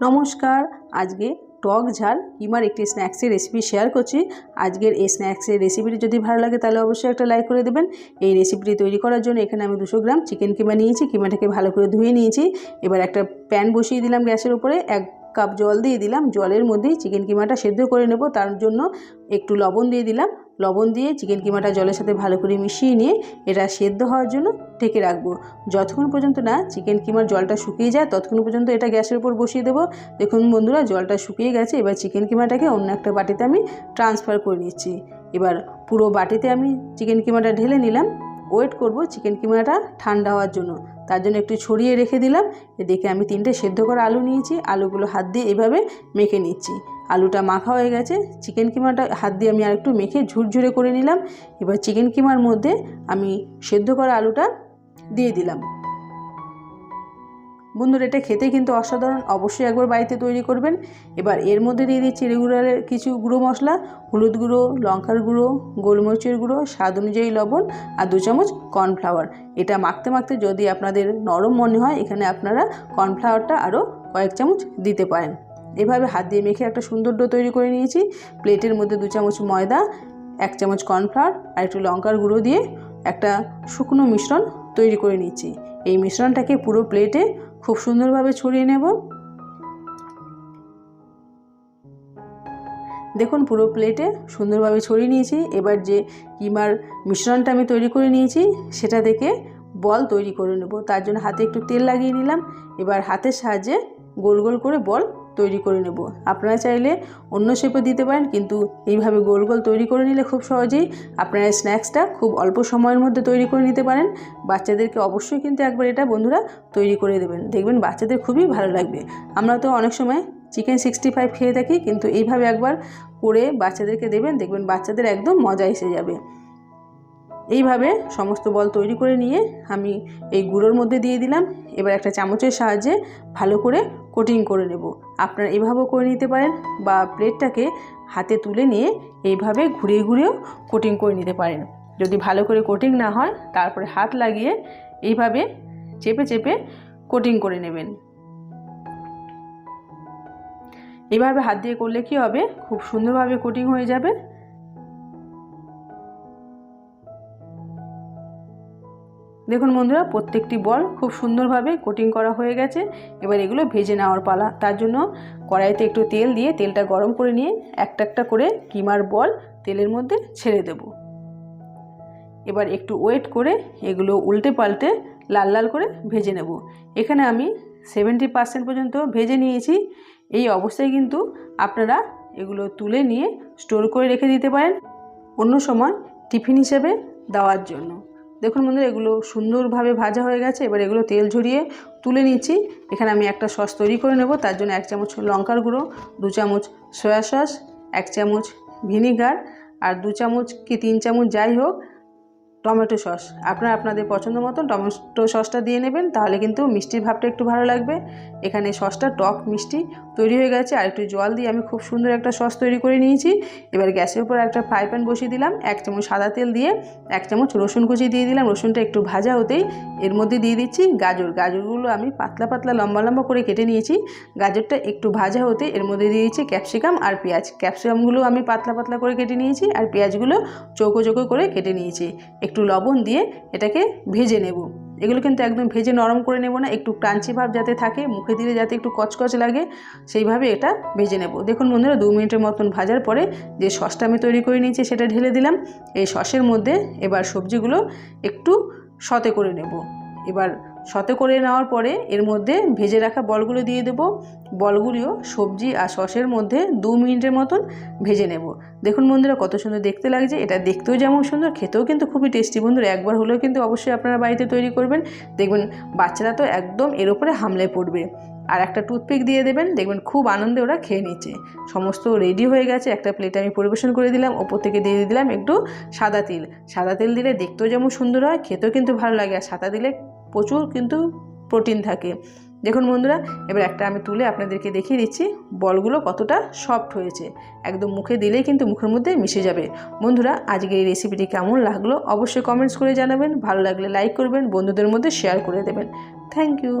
নমস্কার, আজকে টক ঝাল কিমার একটি স্ন্যাক্সের রেসিপি শেয়ার করছি। আজকের এই স্ন্যাক্সের রেসিপিটি যদি ভালো লাগে, তাহলে অবশ্যই একটা লাইক করে দেবেন। এই রেসিপিটি তৈরি করার জন্য এখানে আমি দুশো গ্রাম চিকেন কিমা নিয়েছি। কিমাটাকে ভালো করে ধুয়ে নিয়েছি। এবার একটা প্যান বসিয়ে দিলাম গ্যাসের উপরে। এক কাপ জল দিয়ে দিলাম। জলের মধ্যেই চিকেন কিমাটা সেদ্ধ করে নেব। তার জন্য একটু লবণ দিয়ে দিলাম। লবণ দিয়ে চিকেন কিমাটা জলের সাথে ভালো করে মিশিয়ে নিয়ে এটা সেদ্ধ হওয়ার জন্য ঢেকে রাখব। যতক্ষণ পর্যন্ত না চিকেন কিমার জলটা শুকিয়ে যায়, ততক্ষণ পর্যন্ত এটা গ্যাসের উপর বসিয়ে দেবো। দেখুন বন্ধুরা, জলটা শুকিয়ে গেছে। এবার চিকেন কিমাটাকে অন্য একটা বাটিতে আমি ট্রান্সফার করে নিচ্ছি। এবার পুরো বাটিতে আমি চিকেন কিমাটা ঢেলে নিলাম। ওয়েট করব চিকেন কিমাটা ঠান্ডা হওয়ার জন্য। তার জন্য একটু ছড়িয়ে রেখে দিলাম। এদিকে আমি তিনটে সেদ্ধ করা আলু নিয়েছি। আলুগুলো হাত দিয়ে এভাবে মেখে নিচ্ছি। আলুটা মাখা হয়ে গেছে। চিকেন কিমাটা হাত দিয়ে আমি আর একটু মেখে ঝুরঝুরে করে নিলাম। এবার চিকেন কিমার মধ্যে আমি সেদ্ধ করা আলুটা দিয়ে দিলাম। বন্ধুরা, এটা খেতে কিন্তু অসাধারণ। অবশ্যই একবার বাড়িতে তৈরি করবেন। এবার এর মধ্যে দিয়ে দিচ্ছি রেগুলারের কিছু গুঁড়ো মশলা, হলুদ গুঁড়ো, লঙ্কার গুঁড়ো, গোলমরিচের গুঁড়ো, স্বাদ অনুযায়ী লবণ আর দু চামচ কর্নফ্লাওয়ার। এটা মাখতে মাখতে যদি আপনাদের নরম মনে হয়, এখানে আপনারা কর্নফ্লাওয়ারটা আরও কয়েক চামচ দিতে পারেন। এভাবে হাত দিয়ে মেখে একটা সুন্দর ডো তৈরি করে নিয়েছি। প্লেটের মধ্যে দু চামচ ময়দা, এক চামচ কর্নফ্লাওয়ার আর একটু লঙ্কার গুঁড়ো দিয়ে একটা শুকনো মিশ্রণ তৈরি করে নিচ্ছি। এই মিশ্রণটাকে পুরো প্লেটে খুব সুন্দরভাবে ছড়িয়ে নেব। দেখুন পুরো প্লেটে সুন্দরভাবে ছড়িয়ে নিয়েছি। এবার যে কিমার মিশ্রণটা আমি তৈরি করে নিয়েছি, সেটা দেখে বল তৈরি করে নেব। তার জন্য হাতে একটু তেল লাগিয়ে নিলাম। এবার হাতের সাহায্যে গোল গোল করে বল তৈরি করে নেব। আপনারা চাইলে অন্য শেপে দিতে পারেন, কিন্তু এইভাবে গোল গোল তৈরি করে নিলে খুব সহজেই আপনারা স্ন্যাক্সটা খুব অল্প সময়ের মধ্যে তৈরি করে নিতে পারেন। বাচ্চাদেরকে অবশ্যই কিন্তু একবার এটা বন্ধুরা তৈরি করে দেবেন। দেখবেন বাচ্চাদের খুবই ভালো লাগবে। আমরা তো অনেক সময় চিকেন সিক্সটি ফাইভ খেয়ে থাকি, কিন্তু এইভাবে একবার করে বাচ্চাদেরকে দেবেন, দেখবেন বাচ্চাদের একদম মজা এসে যাবে। এইভাবে সমস্ত বল তৈরি করে নিয়ে আমি এই গুঁড়োর মধ্যে দিয়ে দিলাম। এবার একটা চামচের সাহায্যে ভালো করে কোটিং করে নেব। আপনারা এভাবেও করে নিতে পারেন বা প্লেটটাকে হাতে তুলে নিয়ে এইভাবে ঘুরিয়ে ঘুরিয়েও কোটিং করে নিতে পারেন। যদি ভালো করে কোটিং না হয়, তারপরে হাত লাগিয়ে এইভাবে চেপে চেপে কোটিং করে নেবেন। এভাবে হাত দিয়ে করলে কি হবে? খুব সুন্দরভাবে কোটিং হয়ে যাবে। দেখুন বন্ধুরা, প্রত্যেকটি বল খুব সুন্দরভাবে কোটিং করা হয়ে গেছে। এবার এগুলো ভেজে নেওয়ার পালা। তার জন্য কড়াইতে একটু তেল দিয়ে তেলটা গরম করে নিয়ে একটা একটা করে কিমার বল তেলের মধ্যে ছেড়ে দেব। এবার একটু ওয়েট করে এগুলো উল্টে পাল্টে লাল লাল করে ভেজে নেব। এখানে আমি সেভেন্টি পার্সেন্ট পর্যন্ত ভেজে নিয়েছি। এই অবস্থায় কিন্তু আপনারা এগুলো তুলে নিয়ে স্টোর করে রেখে দিতে পারেন অন্য সময় টিফিন হিসেবে দেওয়ার জন্য। দেখুন বন্ধুরা, এগুলো সুন্দরভাবে ভাজা হয়ে গেছে। এবার এগুলো তেল ঝরিয়ে তুলে নিচ্ছি। এখানে আমি একটা সস তৈরি করে নেব। তার জন্য এক চামচ লঙ্কার গুঁড়ো, দু চামচ সয়া সস, এক চামচ ভিনিগার আর দু চামচ কি তিন চামচ যাই হোক, টমেটো সস। আপনারা আপনাদের পছন্দ মতন টমেটো সসটা দিয়ে নেবেন, তাহলে কিন্তু মিষ্টির ভাবটা একটু ভালো লাগবে। এখানে সসটা টক মিষ্টি তৈরি হয়ে গেছে। আর একটু জল দিয়ে আমি খুব সুন্দর একটা সস তৈরি করে নিয়েছি। এবার গ্যাসের উপর একটা ফ্রাই প্যান বসিয়ে দিলাম। এক চামচ সাদা তেল দিয়ে এক চামচ রসুন কুচি দিয়ে দিলাম। রসুনটা একটু ভাজা হতেই এর মধ্যে দিয়ে দিচ্ছি গাজর। গাজরগুলো আমি পাতলা পাতলা লম্বা লম্বা করে কেটে নিয়েছি। গাজরটা একটু ভাজা হতে এর মধ্যে দিয়ে দিচ্ছি ক্যাপসিকাম আর পেঁয়াজ। ক্যাপসিকামগুলো আমি পাতলা পাতলা করে কেটে নিয়েছি আর পেঁয়াজগুলো চৌকো চৌকো করে কেটে নিয়েছি। একটু লবণ দিয়ে এটাকে ভেজে নেব। এগুলো কিন্তু একদম ভেজে নরম করে নেব না, একটু ক্রাঞ্চি ভাব যাতে থাকে, মুখে দিলে যাতে একটু কচকচ লাগে, সেইভাবে এটা ভেজে নেব। দেখুন বন্ধুরা, দু মিনিটের মতন ভাজার পরে যে সসটা আমি তৈরি করে নিয়েছি সেটা ঢেলে দিলাম, এই সসের মধ্যে এবার সবজিগুলো একটু সতে করে নেব। এবার সতে করে নেওয়ার পরে এর মধ্যে ভেজে রাখা বলগুলো দিয়ে দেবো, বলগুলিও সবজি আর সসের মধ্যে দু মিনিটের মতন ভেজে নেব। দেখুন বন্ধুরা, কত সুন্দর দেখতে লাগছে। এটা দেখতেও যেমন সুন্দর, খেতেও কিন্তু খুবই টেস্টি বন্ধুরা, একবার হলেও কিন্তু অবশ্যই আপনারা বাড়িতে তৈরি করবেন। দেখবেন বাচ্চারা তো একদম এর উপরে হামলে পড়বে। আর একটা টুথপিক দিয়ে দেবেন, দেখবেন খুব আনন্দে ওরা খেয়ে নিচ্ছে। সমস্ত রেডি হয়ে গেছে, একটা প্লেটে আমি পরিবেশন করে দিলাম, ওপর থেকে দিয়ে দিলাম একটু সাদা তিল। সাদা তেল দিলে দেখতেও যেমন সুন্দর হয়, খেতেও কিন্তু ভালো লাগে। আর সাদা দিলে প্রচুর কিন্তু প্রোটিন থাকে। দেখুন বন্ধুরা, এবার একটা আমি তুলে আপনাদেরকে দেখিয়ে দিচ্ছি বলগুলো কতটা সফট হয়েছে। একদম মুখে দিলেই কিন্তু মুখের মধ্যে মিশে যাবে। বন্ধুরা, আজকের এই রেসিপিটি কেমন লাগল অবশ্যই কমেন্টস করে জানাবেন। ভালো লাগলে লাইক করবেন, বন্ধুদের মধ্যে শেয়ার করে দেবেন। Thank you